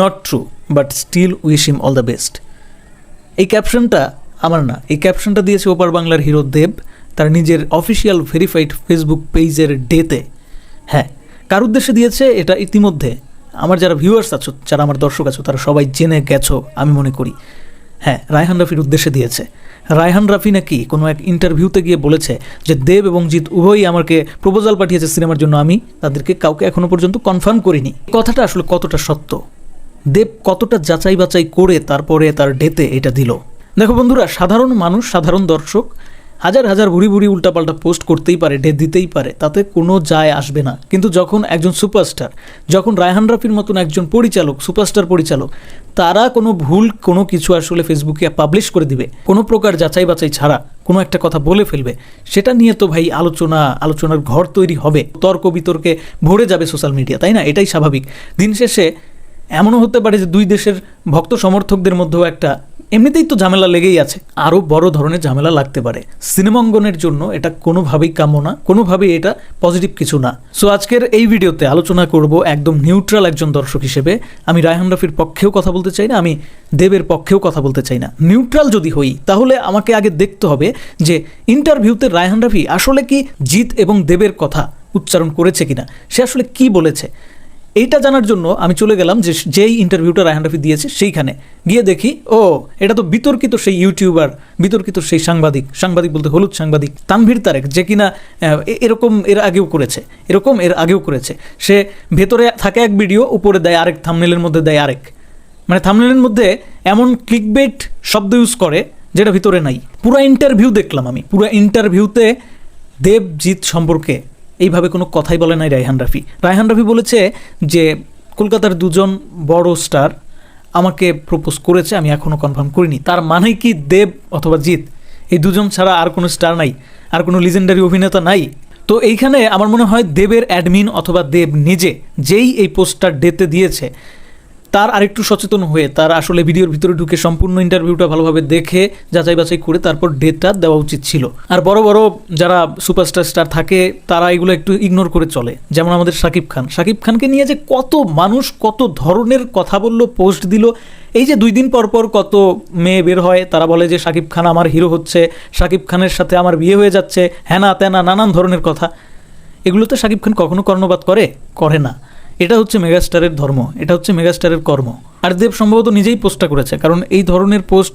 Not true but still wish him all the best এই ক্যাপশনটা আমার না, এই ক্যাপশনটা দিয়েছে ওপার বাংলার হিরো দেব, তার নিজের অফিসিয়াল ভেরিফাইড ফেসবুক পেজের ডেতে হ্যাঁ কার উদ্দেশ্যে দিয়েছে এটা ইতিমধ্যে? আমার যারা ভিউয়ার্স আছো, যারা আমার দর্শক আছো, তারা সবাই জেনে গেছো, আমি মনে করি। হ্যাঁ রায়হান রাফির উদ্দেশ্যে দিয়েছে। রায়হান রাফি নাকি কোনো এক ইন্টারভিউতে গিয়ে বলেছে যে, দেব এবং জিৎ উভয়ই আমাকে প্রপোজাল পাঠিয়েছে সিনেমার জন্য, আমি তাদেরকে কাউকে এখনও পর্যন্ত কনফার্ম করিনি। কথাটা আসলে কতটা সত্য? দেব কতটা যাচাই বাছাই করে তারপরে তার ডেতে এটা দিল। দেখো বন্ধুরা, সাধারণ মানুষ, সাধারণ দর্শক, হাজার হাজার ভুড়ি ভুড়ি উল্টাপাল্টা পোস্ট করতেই পারে, ডেট দিতেই পারে, তাতে কোনো যায় আসবে না। কিন্তু যখন একজন সুপারস্টার, যখন রায়হান রাফির মতন একজন পরিচালক, সুপারস্টার পরিচালক, তারা কোনো ভুল কোনো কিছু আসলে ফেসবুকে পাবলিশ করে দিবে, কোনো প্রকার যাচাই বাছাই ছাড়া, কোনো একটা কথা বলে ফেলবে, সেটা নিয়ে তো ভাই আলোচনা, আলোচনার ঘর তৈরি হবে, তর্ক বিতর্কে ভরে যাবে সোশ্যাল মিডিয়া তাই না? এটাই স্বাভাবিক। দিন শেষে এমনও হতে পারে যে দুই দেশের ভক্ত সমর্থকদের মধ্যেও একটা এমনিতেই তো ঝামেলা লেগেই আছে, আরও বড় ধরনের ঝামেলা লাগতে পারে। সিনেমা অঙ্গনের জন্য এটা কোনোভাবেই কাম্য না, কোনোভাবেই এটা পজিটিভ কিছু না। সো আজকের এই ভিডিওতে আলোচনা করব একদম নিউট্রাল একজন দর্শক হিসেবে। আমি রায়হান রফির পক্ষেও কথা বলতে চাই না, আমি দেবের পক্ষেও কথা বলতে চাই না। নিউট্রাল যদি হই, তাহলে আমাকে আগে দেখতে হবে যে ইন্টারভিউতে রায়হান রফি আসলে কি জিত এবং দেবের কথা উচ্চারণ করেছে কিনা, সে আসলে কি বলেছে। এইটা জানার জন্য আমি চলে গেলাম যে যেই ইন্টারভিউটা রায়হান রাফি দিয়েছে সেইখানে। গিয়ে দেখি, ও, এটা তো বিতর্কিত সেই ইউটিউবার বিতর্কিত সেই সাংবাদিক সাংবাদিক বলতে হলুদ সাংবাদিক, তানভীর তারেক, যে কিনা এরকম এর আগেও করেছে, এরকম এর আগেও করেছে। সে ভেতরে থাকে এক ভিডিও উপরে দেয় আরেক থামনেলের মধ্যে দেয় আরেক। মানে থামনেলের মধ্যে এমন ক্লিকবেট শব্দ ইউজ করে, যেটা ভিতরে নাই। পুরো ইন্টারভিউ দেখলাম আমি। পুরো ইন্টারভিউতে দেবজিৎ সম্পর্কে এইভাবে কোনো কথাই বলে নাই রায়হান রাফি। রায়হান রাফি বলেছে যে, কলকাতার দুজন বড় স্টার আমাকে প্রপোজ করেছে, আমি এখনও কনফার্ম করিনি। তার মানে কি দেব অথবা জিৎ? এই দুজন ছাড়া আর কোনো স্টার নাই, আর কোনো লিজেন্ডারি অভিনেতা নাই। তো এইখানে আমার মনে হয় দেবের অ্যাডমিন অথবা দেব নিজে যেই এই পোস্টার ডেতে দিয়েছে তার আরেকটু সচেতন হয়ে তার আসলে ভিডিওর ভিতরে ঢুকে সম্পূর্ণ ইন্টারভিউটা ভালোভাবে দেখে, যাচাই বাছাই করে তারপর ডেটটা দেওয়া উচিত ছিল। আর বড় বড় যারা সুপারস্টার স্টার থাকে, তারা এগুলো একটু ইগনোর করে চলে। যেমন আমাদের শাকিব খান। শাকিব খানকে নিয়ে যে কত মানুষ কত ধরনের কথা বলল পোস্ট দিল, এই যে দুই দিন পর পর কত মেয়ে বের হয়, তারা বলে যে শাকিব খান আমার হিরো হচ্ছে শাকিব খানের সাথে আমার বিয়ে হয়ে যাচ্ছে হ্যানা ত্যানা নানান ধরনের কথা। এগুলোতে শাকিব খান কখনো কর্ণপাত করে? করে না। এটা হচ্ছে মেগাস্টারের ধর্ম, এটা হচ্ছে মেগাস্টারের কর্ম। আর দেব সম্ভবত নিজেই পোস্টটা করেছে, কারণ এই ধরনের পোস্ট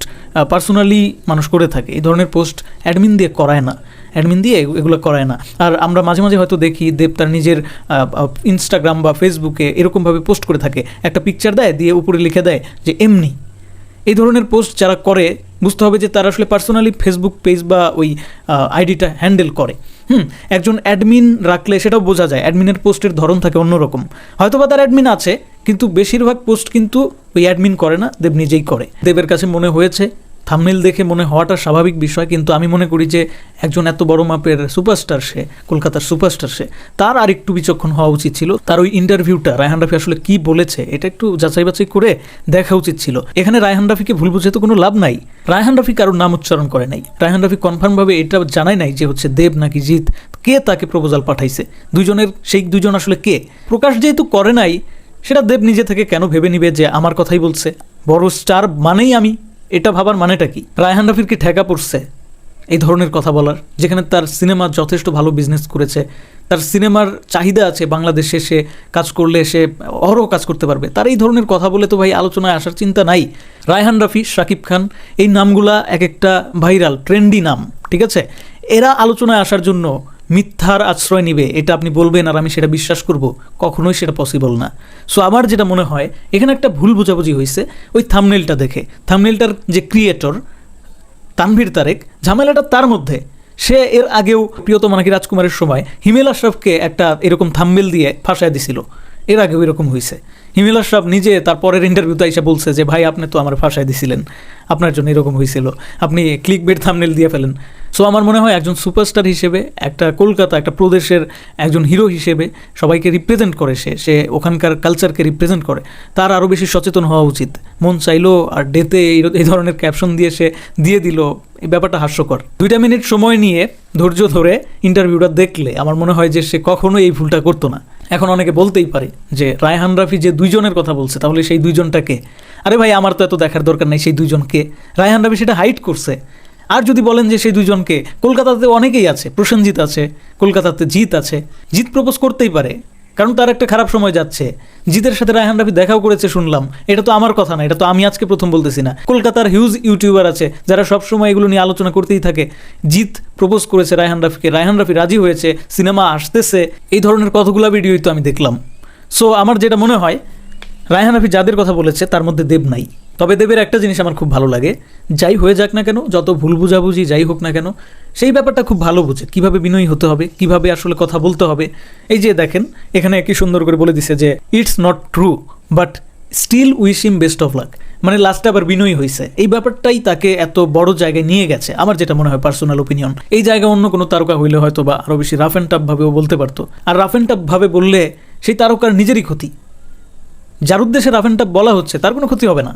পার্সোনালি মানুষ করে থাকে, এই ধরনের পোস্ট অ্যাডমিন দিয়ে করায় না অ্যাডমিন দিয়ে এগুলো করায় না। আর আমরা মাঝে মাঝে হয়তো দেখি দেব তার নিজের ইনস্টাগ্রাম বা ফেসবুকে এরকমভাবে পোস্ট করে থাকে, একটা পিকচার দেয়, দিয়ে উপরে লিখে দেয় যে এমনি। এই ধরনের পোস্ট যারা করে, বুঝতে হবে যে তারা আসলে পার্সোনালি ফেসবুক পেজ বা ওই আইডিটা হ্যান্ডেল করে। হুম, একজন অ্যাডমিন রাখলে সেটাও বোঝা যায়, অ্যাডমিনের পোস্টের ধরন থাকে অন্যরকম। হয়তো বা তার অ্যাডমিন আছে, কিন্তু বেশিরভাগ পোস্ট কিন্তু ওই অ্যাডমিন করে না, দেব নিজেই করে। দেবের কাছে মনে হয়েছে থামনেল দেখে মনে হওয়াটা স্বাভাবিক বিষয়, কিন্তু আমি মনে করি যে একজন এত বড় মাপের সুপারস্টার সে, কলকাতার সুপারস্টার সে, তার আর একটু বিচক্ষণ হওয়া উচিত ছিল। তার ওই ইন্টারভিউটা রায়হান রাফি আসলে কি বলেছে, এটা একটু যাচাই বাছাই করে দেখা উচিত ছিল। এখানে রায়হান রাফিকে ভুল বুঝে তো কোনো লাভ নাই। রায়হান রাফি কারোর নাম উচ্চারণ করে নাই। রায়হান রাফি কনফার্মভাবে এটা জানাই নাই যে হচ্ছে দেব নাকি জিৎ, কে তাকে প্রপোজাল পাঠাইছে? দুজনের সেই দুজন আসলে কে? প্রকাশ যেহেতু করে নাই, সেটা দেব নিজে থেকে কেন ভেবে নিবে যে আমার কথাই বলছে? বড় স্টার মানেই আমি। এটা ভাবার মানেটা কি? রায়হান রাফির কি ঠেকা পড়ছে এই ধরনের কথা বলার, যেখানে তার সিনেমা যথেষ্ট ভালো বিজনেস করেছে, তার সিনেমার চাহিদা আছে বাংলাদেশে সে কাজ করলে সে অহরহ কাজ করতে পারবে। তার এই ধরনের কথা বলে তো ভাই আলোচনায় আসার চিন্তা নাই। রায়হান রাফি, শাকিব খান, এই নামগুলা এক একটা ভাইরাল ট্রেন্ডি নাম, ঠিক আছে? এরা আলোচনায় আসার জন্য মিথ্যার আশ্রয় নিবে, এটা আপনি বলবেন আর আমি সেটা বিশ্বাস করব, কখনোই সেটা পসিবল না। সো আমার যেটা মনে হয়, এখানে একটা ভুল বোঝাবুঝি হয়েছে ওই থামনেলটা দেখে। থামনেলটার যে ক্রিয়েটর তানভীর তারেক, ঝামেলাটা তার মধ্যে। সে এর আগেও প্রিয়তমা নাকি রাজকুমারের সময় হিমেল আশরাফকে একটা এরকম থাম্বেল দিয়ে ফাঁসায় দিছিল। এর আগেও এরকম হয়েছে হিমেল আশরাফ নিজে তার পরের ইন্টারভিউতে এসে বলছে যে, ভাই, আপনি তো আমার ফাঁসায় দিছিলেন। আপনার জন্য এরকম হয়েছিল আপনি ক্লিক বেড থামনেল দিয়ে ফেলেন। সো আমার মনে হয় একজন সুপারস্টার হিসেবে, একটা কলকাতা, একটা প্রদেশের একজন হিরো হিসেবে সবাইকে রিপ্রেজেন্ট করে সে সে ওখানকার কালচারকে রিপ্রেজেন্ট করে। তার আরও বেশি সচেতন হওয়া উচিত। মন চাইলো আর ডেতে এই ধরনের ক্যাপশন দিয়ে সে দিয়ে দিল, এই ব্যাপারটা হাস্যকর। দুইটা মিনিট সময় নিয়ে, ধৈর্য ধরে ইন্টারভিউটা দেখলে আমার মনে হয় যে সে কখনো এই ভুলটা করতো না। এখন অনেকে বলতেই পারে যে, রায়হান রাফি যে দুইজনের কথা বলছে, তাহলে সেই দুইজনটাকে আরে ভাই, আমার তো এত দেখার দরকার নেই, সেই দুইজনকে রায়হান রাফি সেটা হাইট করছে। আর যদি বলেন যে সেই দুজনকে, কলকাতাতে অনেকেই আছে, প্রসেনজিৎ আছে, কলকাতাতে জিৎ আছে, জিৎ প্রপোজ করতেই পারে, কারণ তার একটা খারাপ সময় যাচ্ছে। জিতের সাথে রায়হান রাফি দেখাও করেছে, শুনলাম। এটা তো আমার কথা না, এটা তো আমি আজকে প্রথম বলতেছি না। কলকাতার হিউজ ইউটিউবার আছে, যারা সব সময় এগুলো নিয়ে আলোচনা করতেই থাকে। জিত প্রপোজ করেছে রায়হান রাফিকে, রায়হান রাফি রাজি হয়েছে, সিনেমা আসতেছে, এই ধরনের কতগুলো ভিডিওই তো আমি দেখলাম। সো আমার যেটা মনে হয়, রায়হান রাফি যাদের কথা বলেছে, তার মধ্যে দেব নাই। তবে দেবের একটা জিনিস আমার খুব ভালো লাগে। যাই হয়ে যাক না কেন, যত ভুল বুঝাবুঝি যাই হোক না কেন, সেই ব্যাপারটা খুব ভালো বুঝে। কীভাবে বিনয়ী হতে হবে, কীভাবে আসলে কথা বলতে হবে। এই যে দেখেন, এখানে কি সুন্দর করে বলে দিছে যে it's not true but still wish him best of luck মানে লাস্টে আবার বিনয়ী হয়েছে এই ব্যাপারটাই তাকে এত বড় জায়গায় নিয়ে গেছে, আমার যেটা মনে হয় পার্সোনাল ওপিনিয়ন এই জায়গায় অন্য কোনো তারকা হইলে হয়তো বা আরও বেশি রাফ অ্যান্ড টাফ ভাবেও বলতে পারতো। আর রাফ অ্যান্ড টাফ ভাবে বললে সেই তারকার নিজেরই ক্ষতি। যার উদ্দেশ্যে রাফ অ্যান্ড টাফ বলা হচ্ছে, তার কোনো ক্ষতি হবে না।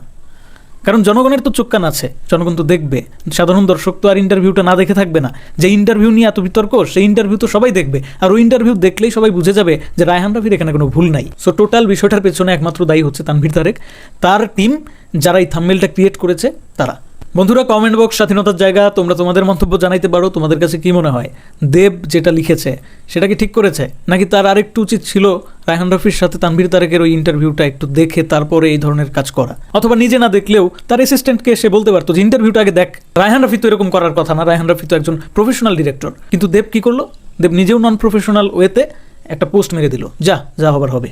কারণ জনগণের তো চোখ কান আছে, জনগণ তো দেখবে। সাধারণ দর্শক তো আর ইন্টারভিউটা না দেখে থাকবে না। যে ইন্টারভিউ নিয়ে এত বিতর্ক, সেই ইন্টারভিউ তো সবাই দেখবে। আর ওই ইন্টারভিউ দেখলেই সবাই বুঝে যাবে যে রায়হান রাফির এখানে কোনো ভুল নাই। সো টোটাল বিষয়টার পেছনে একমাত্র দায়ী হচ্ছে তানভীর তারেক। তার টিম যারা এই থাম্মেলটা ক্রিয়েট করেছে, তারা। বন্ধুরা কমেন্ট বক্স স্বাধীনতার জায়গা, তোমরা তোমাদের মন্তব্য জানাইতে পারো, তোমাদের কাছে কি মনে হয়? দেব যেটা লিখেছে, সেটা কি ঠিক করেছে? নাকি তার আরেকটু উচিত ছিল রায়হান রফির সাথে তানভীর তারেকের ওই ইন্টারভিউটা একটু দেখে তারপরে এই ধরনের কাজ করা? অথবা নিজে না দেখলেও তার অ্যাসিস্ট্যান্টকে এসে বলতে পারতো যে ইন্টারভিউটা আগে দেখ। রায়হান রফি তো এরকম করার কথা না, রায়হান রফি তো একজন প্রফেশনাল ডিরেক্টর কিন্তু দেব কি করল? দেব নিজেও নন প্রফেশনাল ওয়েতে একটা পোস্ট মেরে দিল। যা যা হবার হবে।